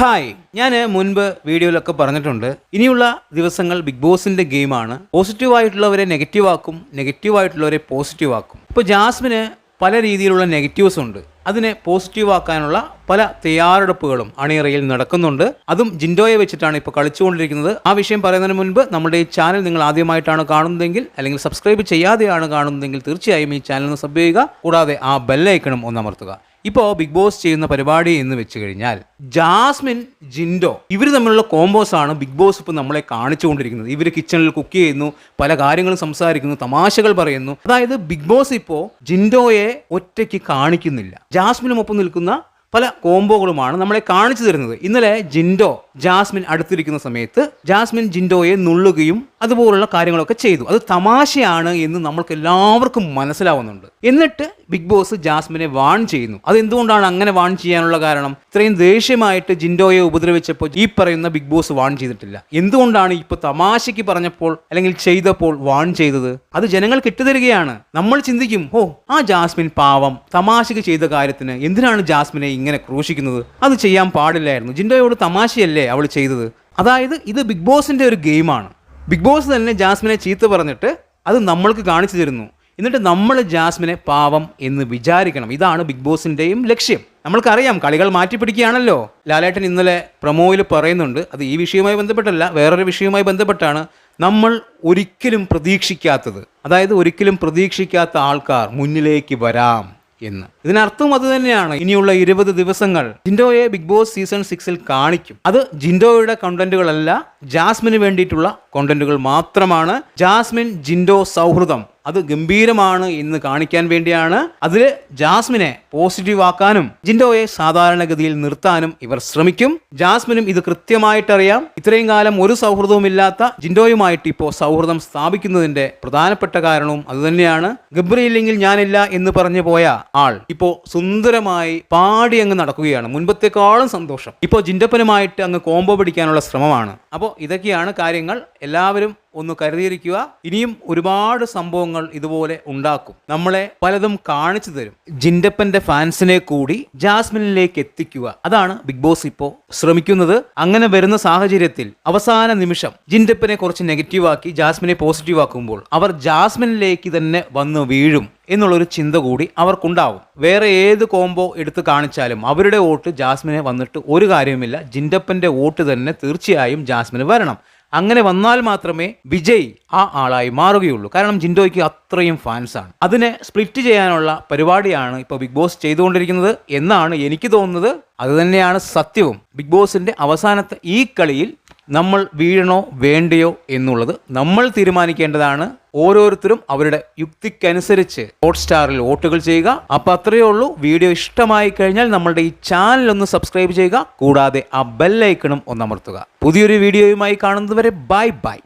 Hi ഞാൻ മുൻപ് വീഡിയോയിലൊക്കെ പറഞ്ഞിട്ടുണ്ട്. ഇനിയുള്ള ദിവസങ്ങൾ ബിഗ് ബോസിന്റെ ഗെയിമാണ്. പോസിറ്റീവ് ആയിട്ടുള്ളവരെ നെഗറ്റീവ് ആക്കും നെഗറ്റീവ് ആയിട്ടുള്ളവരെ പോസിറ്റീവ് ആക്കും ഇപ്പോൾ ജാസ്മിന് പല രീതിയിലുള്ള നെഗറ്റീവ്സ് ഉണ്ട്. അതിനെ പോസിറ്റീവ് ആക്കാനുള്ള പല തയ്യാറെടുപ്പുകളും അണിയറയിൽ നടക്കുന്നുണ്ട്. അതും ജിൻഡോയെ വെച്ചിട്ടാണ് ഇപ്പോൾ കളിച്ചുകൊണ്ടിരിക്കുന്നത്. ആ വിഷയം പറയുന്നതിന് മുൻപ് നമ്മുടെ ഈ ചാനൽ നിങ്ങൾ ആദ്യമായിട്ടാണ് കാണുന്നതെങ്കിൽ അല്ലെങ്കിൽ സബ്സ്ക്രൈബ് ചെയ്യാതെയാണ് കാണുന്നതെങ്കിൽ തീർച്ചയായും ഈ ചാനൽ ഒന്ന് സബ് ചെയ്യുക. കൂടാതെ ആ ബെല്ലൈക്കണും ഒന്ന് അമർത്തുക. ഇപ്പോൾ ബിഗ് ബോസ് ചെയ്യുന്ന പരിപാടി എന്ന് വെച്ച് കഴിഞ്ഞാൽ ജാസ്മിൻ ജിൻഡോ ഇവർ തമ്മിലുള്ള കോംബോസ് ആണ് ബിഗ് ബോസ് ഇപ്പോൾ നമ്മളെ കാണിച്ചുകൊണ്ടിരിക്കുന്നത്. ഇവർ കിച്ചണിൽ കുക്ക് ചെയ്യുന്നു പല കാര്യങ്ങളും സംസാരിക്കുന്നു തമാശകൾ പറയുന്നു. അതായത് ബിഗ് ബോസ് ഇപ്പോൾ ജിൻഡോയെ ഒറ്റയ്ക്ക് കാണിക്കുന്നില്ല. ജാസ്മിനും ഒപ്പം നിൽക്കുന്ന പല കോംബോകളുമാണ് നമ്മളെ കാണിച്ചു തരുന്നത്. ഇന്നലെ ജിൻഡോ ജാസ്മിൻ അടുത്തിരിക്കുന്ന സമയത്ത് ജാസ്മിൻ ജിൻഡോയെ നുള്ളുകയും അതുപോലുള്ള കാര്യങ്ങളൊക്കെ ചെയ്തു. അത് തമാശയാണ് എന്ന് നമ്മൾക്ക് എല്ലാവർക്കും മനസ്സിലാവുന്നുണ്ട്. എന്നിട്ട് ബിഗ് ബോസ് ജാസ്മിനെ വാൺ ചെയ്യുന്നു. അത് എന്തുകൊണ്ടാണ് അങ്ങനെ വാൺ ചെയ്യാനുള്ള കാരണം? ഇത്രയും ദേഷ്യമായിട്ട് ജിൻഡോയെ ഉപദ്രവിച്ചപ്പോൾ ഈ പറയുന്ന ബിഗ് ബോസ് വാൺ ചെയ്തിട്ടില്ല. എന്തുകൊണ്ടാണ് ഇപ്പോൾ തമാശയ്ക്ക് പറഞ്ഞപ്പോൾ അല്ലെങ്കിൽ ചെയ്തപ്പോൾ വാൺ ചെയ്തത്? അത് ജനങ്ങൾ കിട്ടുതരികയാണ് നമ്മൾ ചിന്തിക്കും ഓ ആ ജാസ്മിൻ പാവം. തമാശയ്ക്ക് ചെയ്ത കാര്യത്തിന് എന്തിനാണ് ജാസ്മിനെ ഇങ്ങനെ ക്രൂശിക്കുന്നത്? അത് ചെയ്യാൻ പാടില്ലായിരുന്നു. ജിൻഡോയോട് തമാശയല്ലേ അവൾ ചെയ്തത്? അതായത് ഇത് ബിഗ് ബോസിന്റെ ഒരു ഗെയിമാണ്. ബിഗ് ബോസ് തന്നെ ജാസ്മിനെ ചീത്ത പറഞ്ഞിട്ട് അത് നമ്മൾക്ക് കാണിച്ചു തരുന്നു. എന്നിട്ട് നമ്മൾ ജാസ്മിനെ പാവം എന്ന് വിചാരിക്കണം. ഇതാണ് ബിഗ് ബോസിന്റെയും ലക്ഷ്യം. നമ്മൾക്കറിയാം കളികൾ മാറ്റി പിടിക്കുകയാണല്ലോ. ലാലേട്ടൻ ഇന്നലെ പ്രൊമോയിൽ പറയുന്നുണ്ട് അത് ഈ വിഷയവുമായി ബന്ധപ്പെട്ടല്ല വേറൊരു വിഷയവുമായി ബന്ധപ്പെട്ടാണ് നമ്മൾ ഒരിക്കലും പ്രതീക്ഷിക്കാത്തത്. അതായത് ഒരിക്കലും പ്രതീക്ഷിക്കാത്ത ആൾക്കാർ മുന്നിലേക്ക് വരാം. എന്ന്. ഇതിനർത്ഥം അത് തന്നെയാണ്. ഇനിയുള്ള ഇരുപത് ദിവസങ്ങൾ ജിൻഡോയെ ബിഗ് ബോസ് സീസൺ സിക്സിൽ കാണിക്കും. അത് ജിൻഡോയുടെ കണ്ടന്റുകളല്ല ജാസ്മിന് വേണ്ടിയിട്ടുള്ള കണ്ടന്റുകൾ മാത്രമാണ്. ജാസ്മിൻ ജിൻഡോ സൗഹൃദം. അത് ഗംഭീരമാണ് എന്ന് കാണിക്കാൻ വേണ്ടിയാണ് അതിൽ ജാസ്മിനെ പോസിറ്റീവ് ആക്കാനും ജിൻഡോയെ സാധാരണഗതിയിൽ നിർത്താനും ഇവർ ശ്രമിക്കും. ജാസ്മിനും ഇത് കൃത്യമായിട്ടറിയാം. ഇത്രയും കാലം ഒരു സൗഹൃദവും ഇല്ലാത്ത ജിൻഡോയുമായിട്ട് ഇപ്പോൾ സൗഹൃദം സ്ഥാപിക്കുന്നതിന്റെ പ്രധാനപ്പെട്ട കാരണവും അതുതന്നെയാണ് ഗബ്രിയില്ലെങ്കിൽ ഞാനില്ല എന്ന് പറഞ്ഞു പോയ ആൾ ഇപ്പോൾ സുന്ദരമായി പാടി അങ്ങ് നടക്കുകയാണ്. മുൻപത്തെക്കാളും സന്തോഷം. ഇപ്പോൾ ജിൻഡപ്പനുമായിട്ട് അങ്ങ് കോംബോ പിടിക്കാനുള്ള ശ്രമമാണ്. അപ്പോൾ ഇതൊക്കെയാണ് കാര്യങ്ങൾ. എല്ലാവരും ഒന്ന് കരുതിയിരിക്കുക. ഇനിയും ഒരുപാട് സംഭവങ്ങൾ ഇതുപോലെ ഉണ്ടാക്കും. നമ്മളെ പലതും കാണിച്ചു തരും. ജിൻഡപ്പന്റെ ഫാൻസിനെ കൂടി ജാസ്മിനിലേക്ക് എത്തിക്കുക. അതാണ് ബിഗ് ബോസ് ഇപ്പോ ശ്രമിക്കുന്നത്. അങ്ങനെ വരുന്ന സാഹചര്യത്തിൽ അവസാന നിമിഷം ജിൻഡപ്പനെ കുറച്ച് നെഗറ്റീവ് ആക്കി ജാസ്മിനെ പോസിറ്റീവ് ആക്കുമ്പോൾ അവർ ജാസ്മിനിലേക്ക് തന്നെ വന്ന് വീഴും എന്നുള്ളൊരു ചിന്ത കൂടി അവർക്കുണ്ടാവും. വേറെ ഏത് കോംബോ എടുത്ത് കാണിച്ചാലും അവരുടെ വോട്ട് ജാസ്മിനെ വന്നിട്ട് ഒരു കാര്യവുമില്ല. ജിൻഡപ്പന്റെ വോട്ട് തന്നെ തീർച്ചയായും ജാസ്മിന് വരണം. അങ്ങനെ വന്നാൽ മാത്രമേ വിജയ് ആ ആളായി മാറുകയുള്ളൂ. കാരണം ജിൻഡോയ്ക്ക് അത്രയും ഫാൻസാണ് അതിനെ സ്പ്ലിറ്റ് ചെയ്യാനുള്ള പരിപാടിയാണ് ഇപ്പോൾ ബിഗ് ബോസ് ചെയ്തുകൊണ്ടിരിക്കുന്നത് എന്നാണ് എനിക്ക് തോന്നുന്നത്. അതുതന്നെയാണ് സത്യവും. ബിഗ് ബോസിന്റെ അവസാനത്തെ ഈ കളിയിൽ നമ്മൾ വീഴണോ വേണ്ടയോ എന്നുള്ളത് നമ്മൾ തീരുമാനിക്കേണ്ടതാണ് ഓരോരുത്തരും അവരുടെ യുക്തിക്കനുസരിച്ച് ഹോട്ട്സ്റ്റാറിൽ വോട്ടുകൾ ചെയ്യുക. അപ്പൊ അത്രയേ ഉള്ളൂ. വീഡിയോ ഇഷ്ടമായി കഴിഞ്ഞാൽ നമ്മളുടെ ഈ ചാനൽ ഒന്ന് സബ്സ്ക്രൈബ് ചെയ്യുക. കൂടാതെ ആ ബെല്ലൈക്കണും ഒന്ന് അമർത്തുക. പുതിയൊരു വീഡിയോയുമായി കാണുന്നതുവരെ ബൈ ബൈ